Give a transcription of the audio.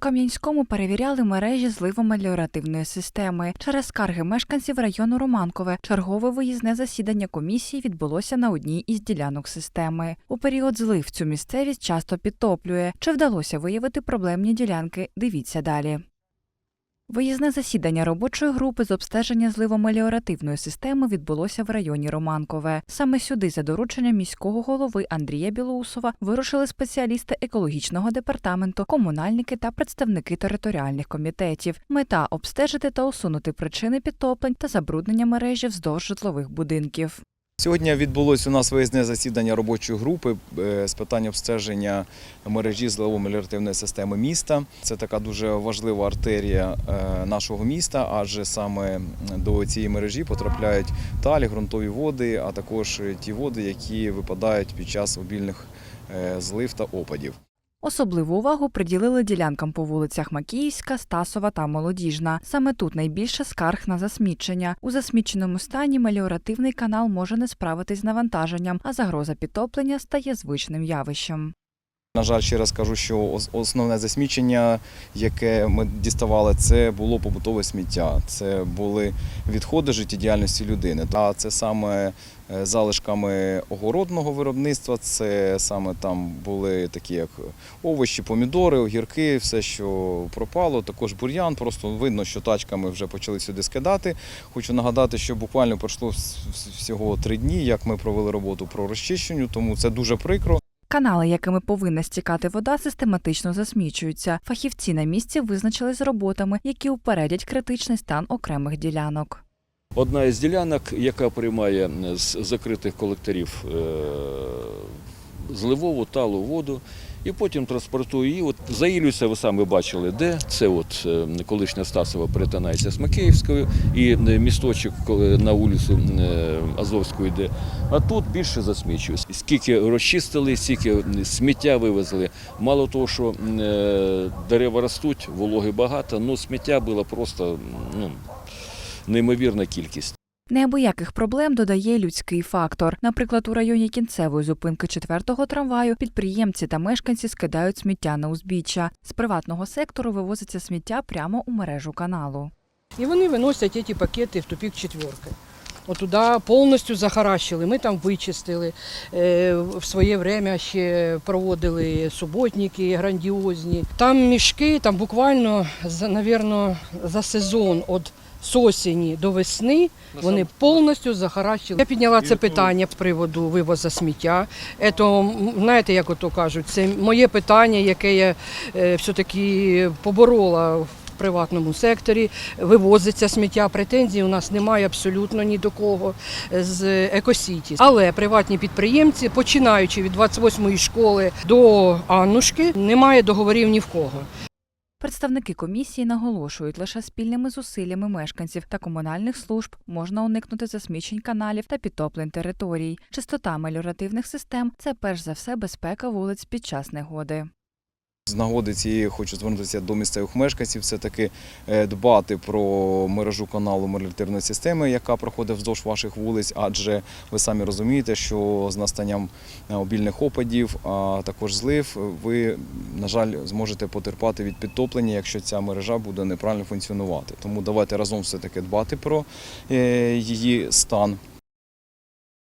Кам'янському перевіряли мережі зливомеліоративної системи. Через скарги мешканців району Романкове чергове виїзне засідання комісії відбулося на одній із ділянок системи. У період злив цю місцевість часто підтоплює. Чи вдалося виявити проблемні ділянки? Дивіться далі. Виїзне засідання робочої групи з обстеження зливомеліоративної системи відбулося в районі Романкове. Саме сюди, за дорученням міського голови Андрія Білоусова, вирушили спеціалісти екологічного департаменту, комунальники та представники територіальних комітетів. Мета обстежити та усунути причини підтоплень та забруднення мережі вздовж житлових будинків. Сьогодні відбулось у нас виїзне засідання робочої групи е, з питань обстеження мережі зливомеліоративної системи міста. Це така дуже важлива артерія е, нашого міста, адже саме до цієї мережі потрапляють талі, ґрунтові води, а також ті води, які випадають під час обільних е, злив та опадів. Особливу увагу приділили ділянкам по вулицях Макіївська, Стасова та Молодіжна. Саме тут найбільше скарг на засмічення. У засміченому стані меліоративний канал може не справитись з навантаженням, а загроза підтоплення стає звичним явищем. На жаль, ще раз кажу, що основне засмічення, яке ми діставали, це було побутове сміття. Це були відходи життєдіяльності людини. А це саме е, залишками огородного виробництва, це саме там були такі як овочі, помідори, огірки, все, що пропало. Також бур'ян. Просто видно, що тачками вже почали сюди скидати. Хочу нагадати, що буквально пройшло вс- вс- всього три дні, як ми провели роботу про розчищенню, тому це дуже прикро. Канали, якими повинна стікати вода, систематично засмічуються. Фахівці на місці визначили з роботами, які упередять критичний стан окремих ділянок. Одна із ділянок, яка приймає з закритих колекторів е, зливову талу воду, і потім транспортує її. От заїлюється, ви самі бачили, де це от е, колишня Стасова перетинається з Макеївською і е, місточок на вулицю е, Азовську йде. А тут більше засмічується. Скільки розчистили, скільки сміття вивезли. Мало того, що дерева ростуть, вологи багато, ну сміття було просто ну, неймовірна кількість. Неабияких проблем додає людський фактор. Наприклад, у районі кінцевої зупинки четвертого трамваю підприємці та мешканці скидають сміття на узбіччя. З приватного сектору вивозиться сміття прямо у мережу каналу. І вони виносять ці пакети в тупік четверки. Отуда повністю захаращили. Ми там вичистили. Е, В своє время ще проводили суботники грандіозні. Там мішки, там буквально за, навірно, за сезон від з осені до весни вони повністю захаращили. Я підняла це питання з приводу вивозу сміття. Ето, знаєте, як ото кажуть, це моє питання, яке я е, все-таки поборола в приватному секторі. Вивозиться сміття. Претензій у нас немає абсолютно ні до кого з екосіті. Але приватні підприємці, починаючи від 28-ї школи до Аннушки, немає договорів ні в кого. Представники комісії наголошують, лише спільними зусиллями мешканців та комунальних служб можна уникнути засмічень каналів та підтоплень територій. Чистота меліоративних систем це перш за все безпека вулиць під час негоди. З нагоди цієї хочу звернутися до місцевих мешканців, все-таки е, дбати про мережу каналу меліоративної системи, яка проходить вздовж ваших вулиць, адже ви самі розумієте, що з настанням е, обільних опадів, а також злив, ви, на жаль, зможете потерпати від підтоплення, якщо ця мережа буде неправильно функціонувати. Тому давайте разом все-таки дбати про е, її стан.